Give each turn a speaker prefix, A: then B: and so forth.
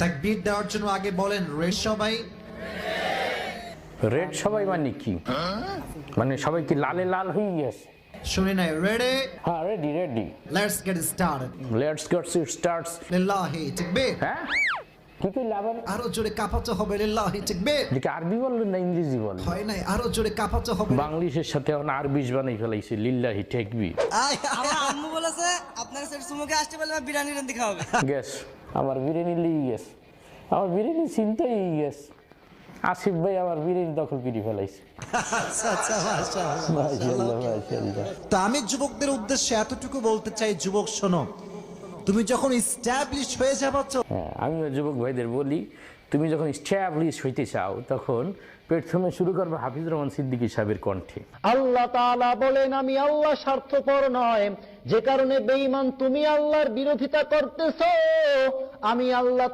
A: তাকবীর দেওয়ার জন্য আগে বলেন রেড সবাই?
B: রেড সবাই মানে কি? মানে সবাই কি লালে লাল হয়ে গেছে?
A: শুনি নাই রেডি?
B: হ্যাঁ ready ready.
A: Let's get started
B: let's get starts
A: লিল্লাহি তাকবীর।
B: হ্যাঁ? কি কইলে
A: আরও জোরে কাঁপাতে হবে লিল্লাহি তাকবীর।
B: এদিকে আরবি বললেন না ইংরেজি বলেন
A: হয় নাই আরও জোরে কাঁপাতে হবে।
B: বাংলিশের সাথে এখন আরবিশ বানাই ফেলাইছে লিল্লাহি
C: আমার আম্মু বলেছে আপনার সেট সুমুকে আসতে পারলে বিরিয়ানি রান্দি খাওয়াবে
B: গ্যাস আমার বিরিয়ানি লেগে গেছে। আমার বিরিয়ানি চিন্তাই গেছে। আসিফ ভাই আমার বিরিয়ানি দখল করে ফেলাইছে।
A: আচ্ছা আচ্ছা মাশাআল্লাহ
B: মাশাআল্লাহ মাশাআল্লাহ।
A: তো আমি যুবকদের উদ্দেশ্যে এতটুকু বলতে চাই যুবক শোনো তুমি যখন ইস্টাবলিশ হয়ে যাবে
B: হ্যাঁ আমিও যুবক ভাইদের বলি তুমি যখন স্ট্যাবলিশ হইতে চাও তখন প্রথমে শুরু করবে হাফিজ রহমান সিদ্দিকী সাহেবের কণ্ঠে।
D: আল্লাহ তাআলা বলেন আমি আল্লাহ স্বার্থপর নয়। যে কারণে বেঈমান তুমি আল্লাহর বিরোধিতা করতেছো। আমি আল্লাহ